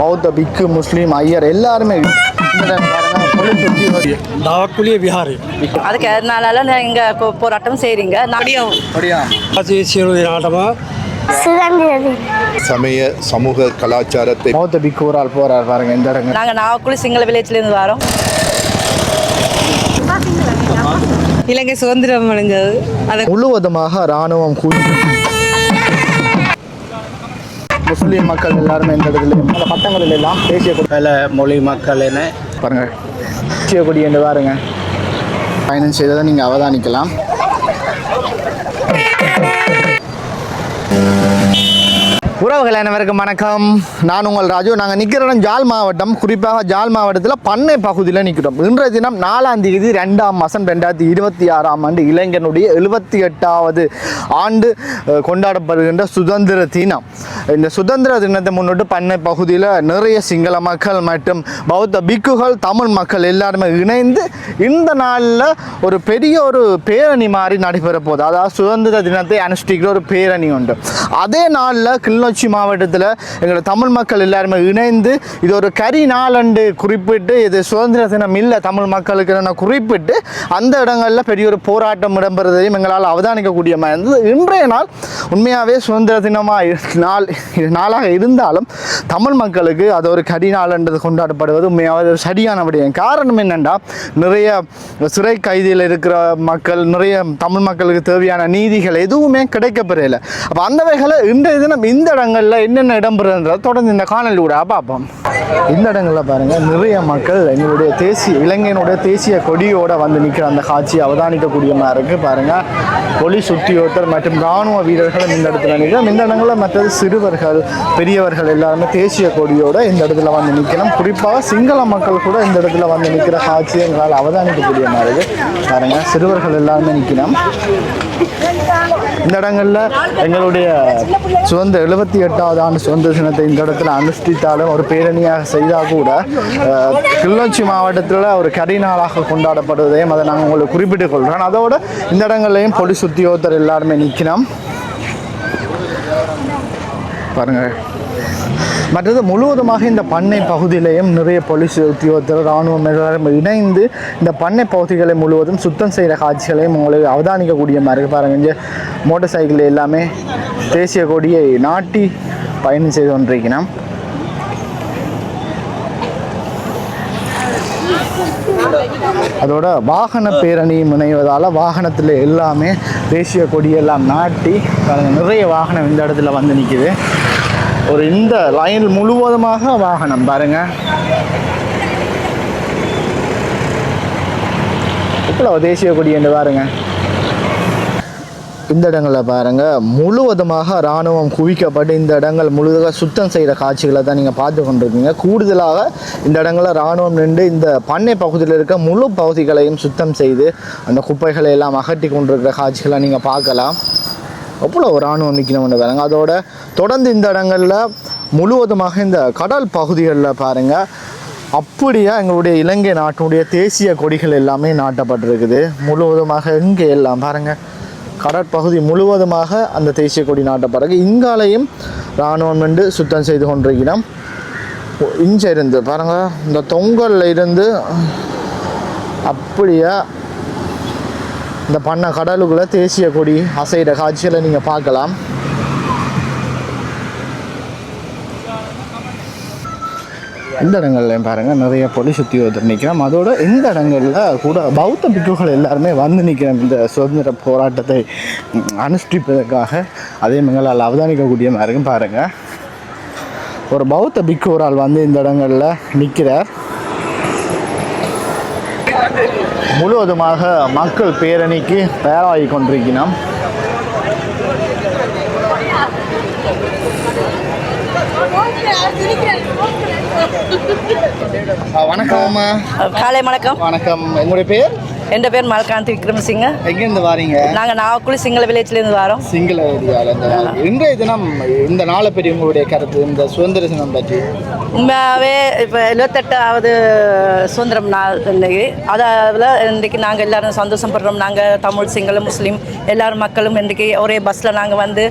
பௌத்த பிக்கு முஸ்லீம் ஐயர் எல்லாருமே தாவக்குழிய விஹாரி. அதுக்கு அதனால நீங்க போ- போராட்டம் செய்றீங்க? நாட்டமாக சமய சமூக கலாச்சாரத்தை பௌத்த பிக்கு ஒரு ஆள் போறார் பாருங்க இந்த இடங்க. நாங்க நாகக்குழி சிங்கள வில்லேஜ்ல இருந்து வரோம் இலங்கை சுதந்திரம் அடைஞ்சது. அதை முழுவதுமாக ராணுவம் கூடி முஸ்லீம் மக்கள் எல்லாருமே இந்த இடத்துல அந்த பட்டங்களில் எல்லாம் தேசிய கொடி மொழி மக்கள் என பாருங்க. தேசிய கொடி என்று பாருங்க. பயணம் செய்ததை நீங்கள் அவதானிக்கலாம். உறவுகள் அனைவருக்கும் வணக்கம். நான் உங்கள் ராஜு. நாங்கள் நிற்கிற இடம் ஜால் மாவட்டம். குறிப்பாக ஜால் மாவட்டத்தில் பண்ணை பகுதியில் நிற்கிறோம் இன்றைய தினம் நாலாம் தேதி ரெண்டாம் மாதம் ரெண்டாயிரத்தி இருபத்தி ஆறாம் ஆண்டு இளைஞனுடைய எழுபத்தி எட்டாவது ஆண்டு கொண்டாடப்படுகின்ற சுதந்திர தினம். இந்த சுதந்திர தினத்தை முன்னிட்டு பண்ணை பகுதியில் நிறைய சிங்கள மக்கள் மற்றும் பௌத்த பிக்குகள் தமிழ் மக்கள் எல்லாருமே இணைந்து இந்த நாளில் ஒரு பெரிய ஒரு பேரணி மாதிரி நடைபெற போகுது. அதாவது சுதந்திர தினத்தை அனுஷ்டிக்கிற ஒரு பேரணி உண்டு. அதே நாளில் கிளிநொச்சி மாவட்டத்தில் எங்களோட தமிழ் மக்கள் எல்லாருமே இணைந்து இது ஒரு கரி நாளண்டு குறிப்பிட்டு இது சுதந்திர தினம் இல்லை தமிழ் மக்களுக்கு குறிப்பிட்டு அந்த இடங்களில் பெரிய ஒரு போராட்டம் இடம்பெறதையும் எங்களால் அவதானிக்கக்கூடிய இருந்தது. இன்றைய நாள் உண்மையாகவே சுதந்திர தினமாக நாள் நாளாக இருந்தாலும் தமிழ் மக்களுக்கு அது ஒரு கரி நாளன்றது கொண்டாடப்படுவது உண்மையாவது ஒரு சரியான விடயம். காரணம் என்னென்னா நிறைய சிறை கைதியில் இருக்கிற மக்கள் நிறைய தமிழ் மக்களுக்கு தேவையான நீதிகள் எதுவுமே கிடைக்கப்பெறலை அப்போ அந்த வகையில் இன்றைய தினம் இந்த நகரங்களில் என்னென்ன இடம்பெறுன்றதை தொடர்ந்து இந்த காணொலி கூட பார்ப்போம். இந்த இடங்களில் பாருங்கள் நிறைய மக்கள் எங்களுடைய தேசிய இலங்கையினுடைய தேசிய கொடியோட வந்து நிற்கிற அந்த காட்சியை அவதானிக்கக்கூடிய மாதிரி இருக்குது பாருங்கள் ஒளி உத்தியோகத்தர் மற்றும் இராணுவ வீரர்களும் இந்த இடத்துல நிற்கிறோம் இந்த இடங்களில் மற்றது சிறுவர்கள் பெரியவர்கள் எல்லாருமே தேசிய கொடியோட இந்த இடத்துல வந்து நிற்கணும் குறிப்பாக சிங்கள மக்கள் கூட இந்த இடத்துல வந்து நிற்கிற காட்சியை எங்களால் அவதானிக்கக்கூடிய மாதிரி இருக்குது பாருங்கள் சிறுவர்கள் எல்லாருமே நிற்கணும் இந்த இடங்களில் எங்களுடைய சுதந்திர எழுபத்தி எட்டாவது ஆண்டு சுதந்திர தினத்தை இந்த இடத்துல அனுஷ்டித்தாலும் ஒரு பேரணியாக செய்தால் கூட கிள்ளச்சி மாவட்டத்தில் ஒரு கரி நாளாக கொண்டாடப்படுவதையும் அதை நாங்கள் உங்களுக்கு குறிப்பிட்டுக் கொள்கிறோம். அதோட இந்த இடங்கள்லையும் பொலிஸ் சுத்தியோத்தர் எல்லாருமே நிற்கணும். பாருங்கள் மற்றது முழுவதுமாக இந்த பண்ணை பகுதியிலையும் நிறைய போலீஸ் உத்தியோகத்தர் இராணுவம் எல்லாரும் இணைந்து இந்த பண்ணை பகுதிகளை முழுவதும் சுத்தம் செய்கிற காட்சிகளையும் உங்களுக்கு அவதானிக்கக்கூடிய மாதிரி பாருங்க. இங்கே மோட்டார் சைக்கிள் எல்லாமே தேசிய கொடியை நாட்டி பயணம் செய்து கொண்டிருக்கிறோம் அதோட வாகன பேரணி முனைவதால் வாகனத்தில் எல்லாமே தேசிய கொடியெல்லாம் நாட்டி நிறைய வாகனம் இந்த இடத்துல வந்து நிற்கிது ஒரு இந்த லைன் முழுவதுமாக வாகனம் பாருங்க. இவ்வளவு தேசிய கொடி என்று பாருங்க. இந்த இடங்களில் பாருங்க முழுவதுமாக இராணுவம் குவிக்கப்பட்டு இந்த இடங்கள் முழுதாக சுத்தம் செய்கிற காட்சிகளை தான் நீங்கள் பார்த்து கொண்டிருக்கீங்க. கூடுதலாக இந்த இடங்களில் இராணுவம் நின்று இந்த பண்ணை பகுதியில் இருக்க முழு பகுதிகளையும் சுத்தம் செய்து அந்த குப்பைகளை எல்லாம் அகட்டி கொண்டிருக்கிற காட்சிகளை நீங்கள் பார்க்கலாம். அவ்வளோ இராணுவம் நிற்கணும்னு பாருங்க அதோட தொடர்ந்து இந்த இடங்களில் முழுவதுமாக இந்த கடல் பகுதிகளில் பாருங்கள் அப்படியே எங்களுடைய இலங்கை நாட்டினுடைய தேசிய கொடிகள் எல்லாமே நாட்டப்பட்டிருக்குது. முழுவதுமாக இங்கே எல்லாம் பாருங்கள் கடற்பகுதி முழுவதுமாக அந்த தேசிய கொடி நாட்டப்படுறது இங்காலையும் இராணுவம் நின்று சுத்தம் செய்து கொண்டிருக்கிறோம். இஞ்ச இருந்து பாருங்கள் இந்த தொங்கல்ல இருந்து அப்படியே இந்த பண்ண கடலுக்குள்ளே தேசிய கொடி அசைகிற காட்சிகளை நீங்கள் பார்க்கலாம். இந்த இடங்கள்லையும் பாருங்கள் நிறைய பொடி சுற்றி வந்து நிற்கிறோம் அதோட இந்த இடங்களில் கூட பௌத்த பிக்குகள் எல்லாருமே வந்து நிற்கிறோம் இந்த சுதந்திர போராட்டத்தை அனுஷ்டிப்பதற்காக அதே மங்களால் அவதானிக்கக்கூடிய மாதிரி இருக்கும் பாருங்கள் ஒரு பௌத்த பிக்கு ஒரு ஆள் வந்து இந்த இடங்களில் நிற்கிறார் முழுவதுமாக மக்கள் பேரணிக்கு தயாராகி கொண்டிருக்கிறோம் வணக்கம் காலை வணக்கம். வணக்கம். உங்களுடைய பேர்? என் பேர்? மல்காந்தி விக்ரமசிங்க. எங்கேருந்து வாரீங்க? நாங்கள் நாவக்குழி சிங்கள வில்லேஜ்லேருந்து வரோம். சிங்கள ஏரியாவில். இன்றைய தினம் இந்த நாளை பற்றி உங்களுடைய கருத்து இந்த சுதந்திர தினம் பற்றி? உண்மையாகவே இப்போ எழுபத்தெட்டாவது சுதந்திரம் நாள் இன்னைக்கு அதாவில் இன்றைக்கி நாங்கள் எல்லாரும் சந்தோஷப்படுறோம். நாங்கள் தமிழ் சிங்கள முஸ்லீம் எல்லாரும் மக்களும் இன்றைக்கி ஒரே பஸ்ஸில் நாங்கள் வந்து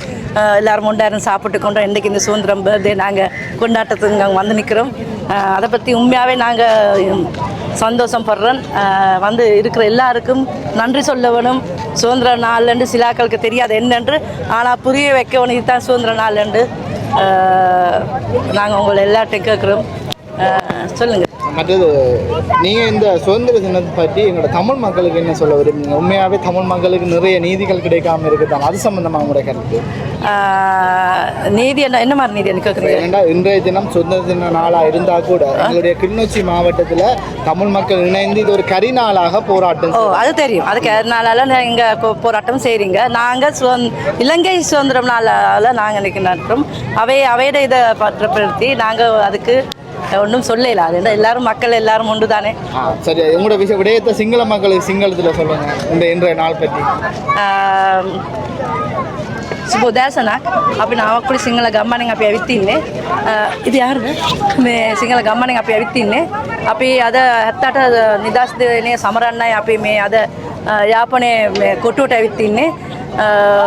எல்லாரும் முண்டாயிரம் சாப்பிட்டு கொண்டோம். இன்றைக்கி இந்த சுதந்திரம் பர்த்டே நாங்கள் கொண்டாட்டத்துக்கு நாங்கள் வந்து நிற்கிறோம் அதை பற்றி உண்மையாகவே நாங்கள் சந்தோஷம் படுறேன் வந்து இருக்கிற எல்லாருக்கும் நன்றி சொல்ல வேணும் சுதந்திர நாள்லண்டு சிலாக்களுக்கு தெரியாது என்னென்று. ஆனால் புரிய வைக்கணும் இதுதான் சுதந்திர நாள்ண்டு நாங்கள் உங்களை எல்லார்ட்டையும் கேட்குறோம். சொல்லுங்கள் மற்றது நீங்கள் இந்த சுதந்திர தினத்தை பற்றி எங்களோட தமிழ் மக்களுக்கு என்ன சொல்ல விரும்புங்க உண்மையாகவே தமிழ் மக்களுக்கு நிறைய நீதிகள் கிடைக்காம இருக்குதான்? அது சம்பந்தமாக உங்களுடைய கருத்து? நீதி என்ன என்ன மாதிரி நீதி கேட்குறீங்க? ஏன்னா இன்றைய தினம் சுதந்திர தின நாளாக இருந்தால் கூட எங்களுடைய கிளிநொச்சி மாவட்டத்தில் தமிழ் மக்கள் இணைந்து இது ஒரு கரி நாளாக போராட்டம் ஓ அது தெரியும். அதுக்கு அதனால நீங்கள் போராட்டம் செய்கிறீங்க நாங்கள் சுதந் இலங்கை சுதந்திரம் நாளால் நாங்கள் நடத்துகிறோம் அவை அவையோட இதை பற்றப்படுத்தி நாங்கள் அதுக்கு ஒன்றும் சொல்லல அது என்ன எல்லாரும் மக்கள் எல்லாரும் உண்டு தானே ஆ சரி உங்களோட விஷய விடயத்தை சிங்கள மக்களுக்கு சிங்களத்தில் சொல்லுங்க இந்த இன்றைய நாள் பற்றி සුබ දෑසනක් අපි නවක්කුඩි සිංහල ගම්මනෙන් අපි ඇවිත්තින්නේ ඉති යාරද මේ සිංහල ගම්මනෙන් අපි ඇවිත්තින්නේ අපි අද හැත්තට නිදස් දනේ සමරන්නයි අපි මේ අද යාපනය කොටුවට ඇවිත්තින්නේ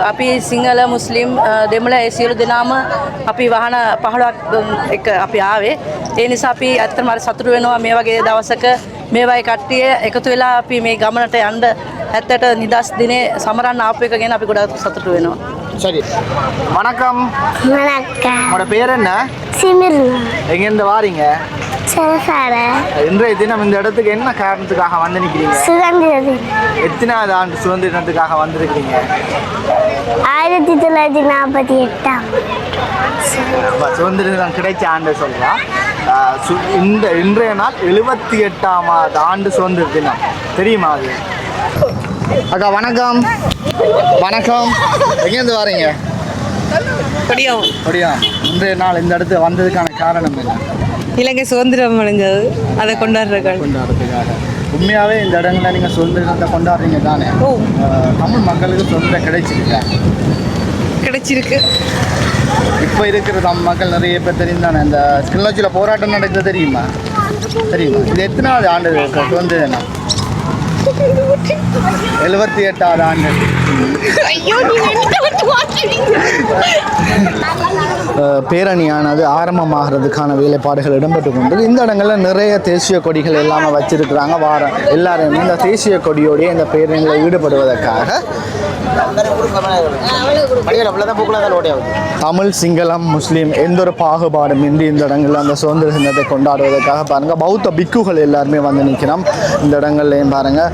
අපි සිංහල මුස්ලිම් දෙමළ ඒ සියලු දෙනාම අපි වහන පහළක් එක අපි ආවේ ඒ නිසා අපි ඇත්ත මර සතුරු වෙනවා මේ වගේ දවසක මේවයි කට්ටිය එකතු වෙලා අපි මේ ගමනට යන්ඩ ඇත්තට නිදස් දිනේ සමරන්න ආප එක ගැන අපි ගොඩක් සතුටු වෙනවා சரி வணக்கம் வணக்கம் உங்களோட பேர் என்ன சிமிர்னா எங்கேருந்து வாரீங்க சிறசார இன்றைய தினம் இந்த இடத்துக்கு என்ன காரணத்துக்காக வந்து நிற்கிறீங்க சுதந்திர தினம். எத்தனாவது ஆண்டு சுதந்திர தினத்துக்காக வந்திருக்கிறீங்க? ஆயிரத்தி தொள்ளாயிரத்தி நாற்பத்தி எட்டாம். சுதந்திர தினம் கிடைச்ச ஆண்டு சொல்றா. ஆஹ் சு- இந்த இன்றைய நாள் எழுபத்தி எட்டாமாவது ஆண்டு சுதந்திர தினம். தெரியுமா அது? அக்கா வணக்கம். வணக்கம். எங்கேருந்து வரீங்க? படியும் அப்படியா இன்றைய நாள் இந்த இடத்துக்கு வந்ததுக்கான காரணம் என்ன? இலங்கை சுதந்திரம் அடைஞ்சது. அதை கொண்டாடுறாங்க கொண்டாடுறதுக்காக. உண்மையாகவே இந்த இடங்களில் நீங்கள் சுதந்திர தினத்தை கொண்டாடுறீங்க தானே? தமிழ் மக்களுக்கு சுதந்திரம் கிடைச்சிருக்கா? கிடைச்சிருக்கு. இப்போ இருக்கிற தமிழ் மக்கள் நிறைய பேர் தெரியும் தானே? இந்த கிளிநொச்சியில் போராட்டம் நடக்குது தெரியுமா? தெரியுமா? இது எத்தனாவது ஆண்டு இருக்கு சுதந்திர தினம் எழுபத்தி எட்டாவது ஆண்டு. பேரணியானது ஆரம்பமாகிறதுக்கான வேலைப்பாடுகள் இடம்பெற்று கொண்டு இந்த இடங்களில் நிறைய தேசிய கொடிகள் எல்லாமே வச்சிருக்கிறாங்க. வார எல்லாருமே இந்த தேசிய கொடியோடைய இந்த பேரணியில் ஈடுபடுவதற்காக தமிழ் சிங்களம் முஸ்லீம் எந்த ஒரு பாகுபாடும் இன்றி இந்த இடங்களில் அந்த சுதந்திர தினத்தை கொண்டாடுவதற்காக பாருங்கள் பௌத்த பிக்குகள் எல்லாருமே வந்து நிற்கிறோம். இந்த இடங்கள்லையும் பாருங்கள்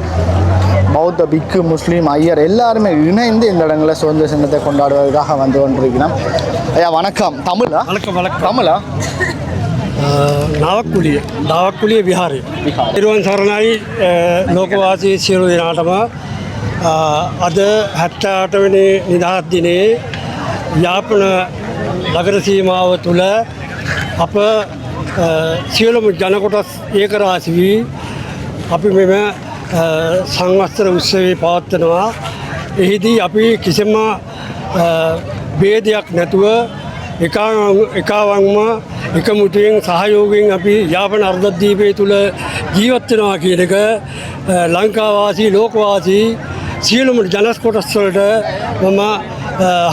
பௌத்த பிக்கு முஸ்லீம் ஐயர் எல்லாருமே இணைந்து இந்த இடங்களில் சுதந்திர தினத்தை கொண்டாடுவதற்காக வந்து கொண்டிருக்கிறோம். ஐயா வணக்கம். தமிழா? வணக்கம் வணக்கம். தமிழா? ನಾವಕ್ಕುಳಿಯ ನಾವಕ್ಕುಳಿಯ விஹாரி ಇರುವಂಥ ಸರ್ನಾಯಿ ಲೋಕವಾಸಿ ಸೇರುವುದಿನ ಆಟಮ අද හැත්තාටවනි නිදහත් දිනේ යාපන නගර සීමාව තුළ අප අ, සියලුම ජනකොටස් ඒකරාසි වී අපි මෙම අ, සංවස්තර උත්සවේ පවත්වනවා. එහිදී අපි කිසිම අ, භේදයක් නැතුව එකා- එකාවන්ම එකමුතුවෙන් සහයෝගයෙන් අපි යාපන අර්ධද්වීපය තුළ ජීවත්වෙනවා කියන එක අ, ලංකාවාසී ලෝකවාසී සියලුම ජනස් කොටස්වලට මම අ,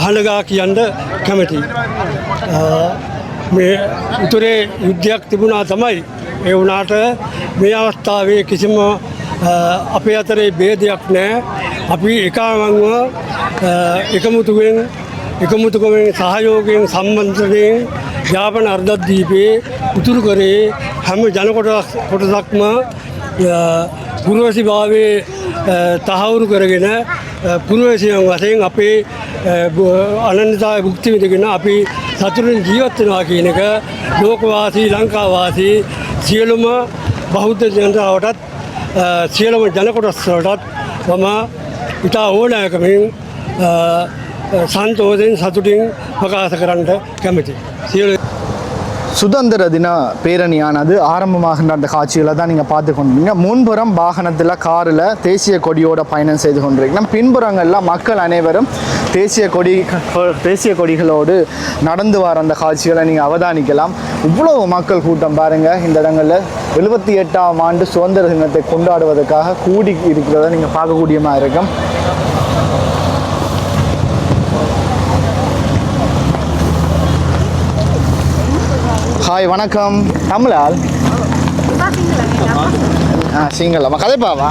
හඬගා කියන්න කැමති. මේ උතුරේ යුද්ධයක් තිබුණා තමයි ඒ වුණාට මේ අවස්ථාවේ කිසිම අ, අපේ අතරේ බේදයක් නෑ අපි එකාවන්ව අ, එකමුතුවෙන් එකමුතුකමෙන් සහයෝගයෙන් සම්බන්ධයෙන් යාපන අර්ධද්වීපයේ උතුරු කරේ හැම ජනකොට කොටසක්ම පුරුවසි භාවයේ තහවුරු කරගෙන පුරුවසියන් වසයෙන් අපේ අනන්‍යතාව බුක්ති විඳගෙන අපි සතුරින් ජීවත්වෙනවා කියන එක ලෝකවාසී ලංකාවාසී සියලුම බෞද්ධ ජනතාවටත් සියලුම ජනකොටස්වලටත් මම ඉතා ඕනෑකමින් සන්තෝෂයෙන් සතුටින් ප්‍රකාශ කරන්නට කැමති. சுதந்திர தின பேரணியானது ஆரம்பமாகின்ற அந்த காட்சிகளை தான் நீங்கள் பார்த்து கொண்டீங்க முன்புறம் வாகனத்தில் காரில் தேசிய கொடியோட பயணம் செய்து கொண்டிருக்கணும் பின்புறங்களில் மக்கள் அனைவரும் தேசிய கொடி தேசிய கொடிகளோடு நடந்து வர அந்த காட்சிகளை நீங்கள் அவதானிக்கலாம். இவ்வளோ மக்கள் கூட்டம் பாருங்கள் இந்த இடங்களில் எழுபத்தி எட்டாம் ஆண்டு சுதந்திர தினத்தை கொண்டாடுவதற்காக கூடி இருக்கிறத நீங்கள் பார்க்கக்கூடியமாக இருக்கும். ஹாய் வணக்கம். தமிழால் ஆ சிங்களம்மா கதைப்பாவா?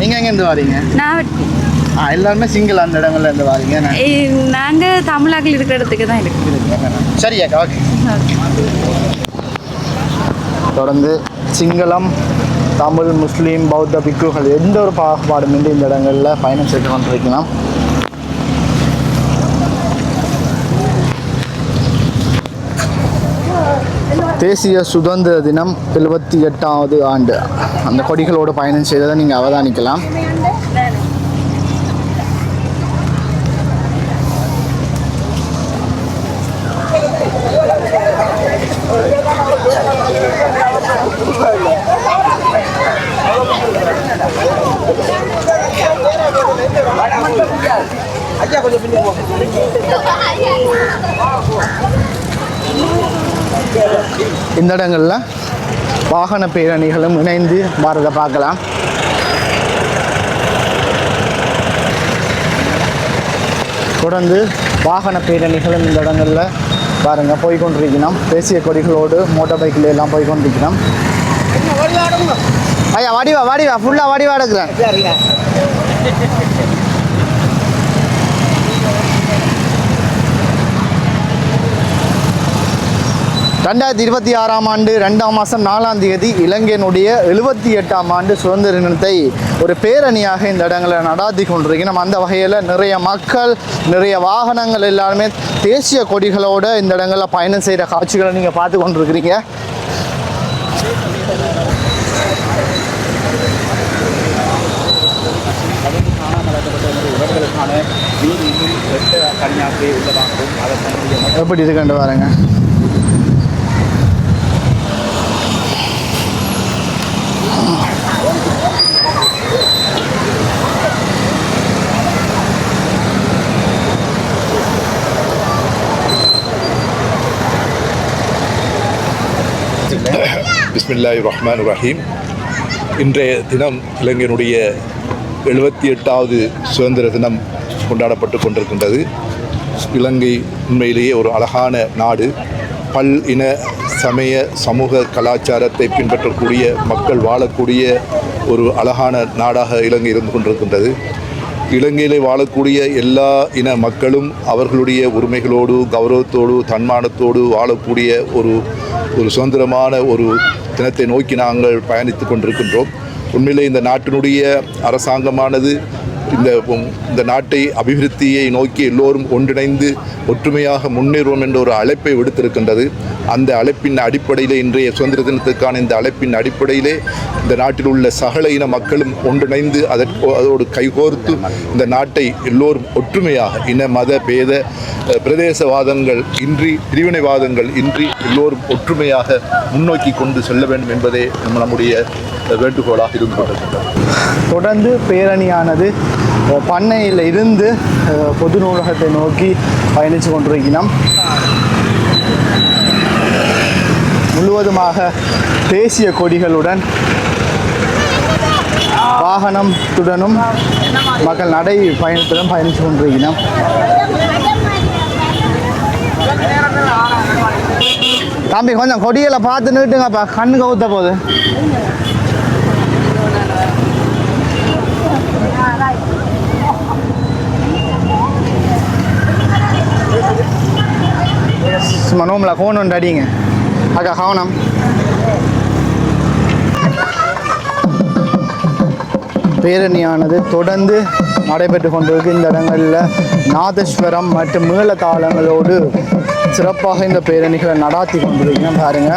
நீங்கள் எங்கேருந்து வாரீங்க? நான் ஆ எல்லாருமே சிங்கிள் அந்த இடங்கள்ல இருந்து வாரீங்க. நான் நாங்கள் தமிழாக்கள் இருக்கிற இடத்துக்கு தான் இருக்கு சரியாக்கா ஓகே. தொடர்ந்து சிங்களம் தமிழ் முஸ்லீம் பௌத்த பிக்குகள் எந்த ஒரு பாகுபாடுமின்றி இந்த இடங்களில் பயணம் செய்து கொண்டிருக்கலாம். தேசிய சுதந்திர தினம் எழுபத்தி எட்டாவது ஆண்டு. அந்த கொடிகளோடு பயணம் செய்ததை நீங்கள் அவதானிக்கலாம். இந்த இடங்களில் வாகன பேரணிகளும் இணைந்து வரதை பார்க்கலாம். தொடர்ந்து வாகன பேரணிகளும் இந்த இடங்களில் பாருங்கள் போய் கொண்டிருக்கணும் தேசிய கொடிகளோடு மோட்டார் பைக்கில் எல்லாம் போய் கொண்டிருக்கணும் ஐயா வாடிவா வாடிவா ஃபுல்லாக வாடிவா எடுக்கிறேன் ரெண்டாயிரத்தி இருபத்தி ஆறாம் ஆண்டு ரெண்டாம் மாதம் நாலாம் தேதி இலங்கையினுடைய எழுபத்தி எட்டாம் ஆண்டு சுதந்திர தினத்தை ஒரு பேரணியாக இந்த இடங்களில் நடாத்தி கொண்டிருக்கு நம்ம அந்த வகையில் நிறைய மக்கள் நிறைய வாகனங்கள் எல்லாருமே தேசிய கொடிகளோடு இந்த இடங்களில் பயணம் செய்கிற காட்சிகளை நீங்கள் பார்த்து கொண்டிருக்கிறீங்க. எப்படி பாருங்கள் பாருங்க பிஸ்மில்லாஹி ரஹ்மான் ரஹீம். இன்றைய தினம் இலங்கையினுடைய எழுபத்தி எட்டாவது சுதந்திர தினம் கொண்டாடப்பட்டு கொண்டிருக்கின்றது. இலங்கை உண்மையிலேயே ஒரு அழகான நாடு. பல் இன சமய சமூக கலாச்சாரத்தை பின்பற்றக்கூடிய மக்கள் வாழக்கூடிய ஒரு அழகான நாடாக இலங்கை இருந்து கொண்டிருக்கின்றது. இலங்கையிலே வாழக்கூடிய எல்லா இன மக்களும் அவர்களுடைய உரிமைகளோடு கௌரவத்தோடு தன்மானத்தோடு வாழக்கூடிய ஒரு ஒரு சுதந்திரமான ஒரு தினத்தை நோக்கி நாங்கள் பயணித்து கொண்டிருக்கின்றோம். உண்மையிலே இந்த நாட்டினுடைய அரசாங்கமானது இந்த இந்த நாட்டை அபிவிருத்தியை நோக்கி எல்லோரும் ஒன்றிணைந்து ஒற்றுமையாக முன்னேறுவோம் என்ற ஒரு அழைப்பை விடுத்திருக்கின்றது. அந்த அழைப்பின் அடிப்படையிலே இன்றைய சுதந்திர தினத்துக்கான இந்த அழைப்பின் அடிப்படையிலே இந்த நாட்டில் உள்ள சகல இன மக்களும் ஒன்றிணைந்து அதற்கு அதோடு கைகோர்த்து இந்த நாட்டை எல்லோரும் ஒற்றுமையாக இன மத பேத பிரதேசவாதங்கள் இன்றி பிரிவினைவாதங்கள் இன்றி எல்லோரும் ஒற்றுமையாக முன்னோக்கி கொண்டு செல்ல வேண்டும் என்பதே நம்ம நம்முடைய வேண்டுகோளாக இருந்து கொண்டிருக்கின்றது தொடர்ந்து பேரணியானது பண்ணையில் இருந்து பொது நூலகத்தை நோக்கி பயணித்து கொண்டிருக்கிறோம். முழுவதுமாக தேசிய கொடிகளுடன் வாகனத்துடனும் மக்கள் நடை பயணத்துடன் பயணித்து கொண்டிருக்கிறோம். தம்பி கொஞ்சம் கொடிகளை பார்த்து நிட்டுங்கப்பா கண்ணு கவுத்த போகுது சும்மா நோம்பில் கோன் ஒன்று அடிங்க. அக்கா பேரணியானது தொடர்ந்து நடைபெற்று கொண்டிருக்கு. இந்த இடங்களில் நாதஸ்வரம் மற்றும் மேளதாளங்களோடு சிறப்பாக இந்த பேரணிகளை நடாத்தி கொண்டிருக்கேன் பாருங்க.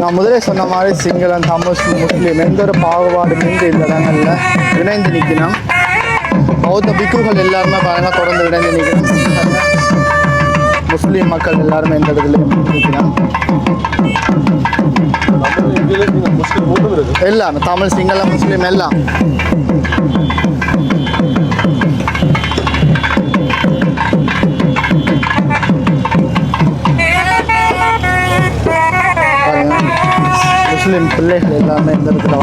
நான் முதலே சொன்ன மாதிரி சிங்களம் தமிழ் முஸ்லீம் எந்த ஒரு பாகுபாடும் இன்றி இந்த இடங்களில் இணைந்து நிற்கணும் பௌத்த பிக்குகள் எல்லாருமே பாருங்க தொடர்ந்து இணைந்து நிற்கணும் முஸ்லீம் மக்கள் எல்லாருமே இந்த இடத்துல எல்லாம் தமிழ் சிங்கள முஸ்லீம் எல்லாம். முஸ்லீம் பிள்ளைகள் எல்லாமே இந்த இடத்துல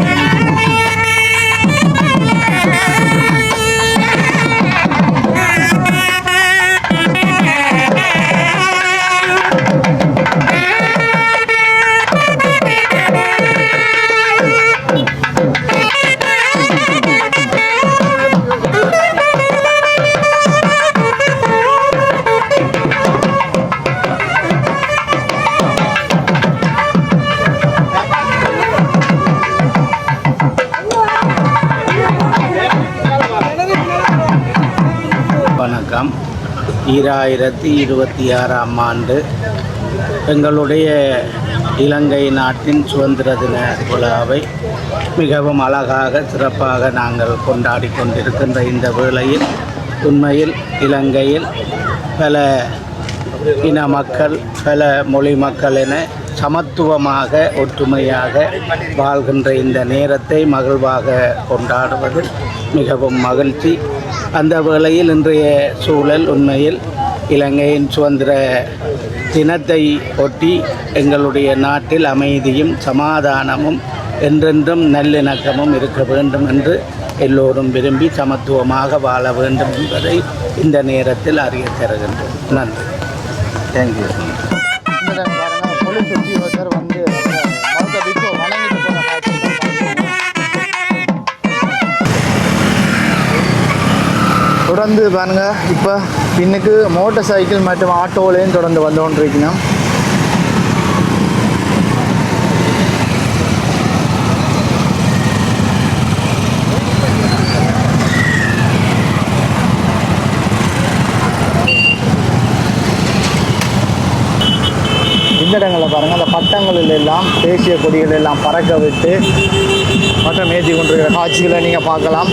ஈராயிரத்தி இருபத்தி ஆறாம் ஆண்டு எங்களுடைய இலங்கை நாட்டின் சுதந்திர தின விழாவை மிகவும் அழகாக சிறப்பாக நாங்கள் கொண்டாடி கொண்டிருக்கின்ற இந்த வேளையில் உண்மையில் இலங்கையில் பல இன மக்கள் பல மொழி மக்கள் என சமத்துவமாக ஒற்றுமையாக வாழ்கின்ற இந்த நேரத்தை மகிழ்வாக கொண்டாடுவது மிகவும் மகிழ்ச்சி. அந்த வேளையில் இன்றைய சூழல் உண்மையில் இலங்கையின் சுதந்திர தினத்தை ஒட்டி எங்களுடைய நாட்டில் அமைதியும் சமாதானமும் என்றென்றும் நல்லிணக்கமும் இருக்க வேண்டும் என்று எல்லோரும் விரும்பி சமத்துவமாக வாழ வேண்டும் என்பதை இந்த நேரத்தில் அறிய தருகின்றோம். நன்றி. தேங்க்யூ தொடர்ந்து பாருங்க இப்போ இன்னைக்கு மோட்டார் சைக்கிள் மற்றும் ஆட்டோலையும் தொடர்ந்து வந்து கொண்டிருக்கணும். இந்த பாருங்கள் அந்த பட்டங்களில் எல்லாம் தேசிய கொடிகள் எல்லாம் பறக்க விட்டு பட்டம் ஏற்றி கொண்டிருக்கிற காட்சிகளை நீங்கள் பார்க்கலாம்.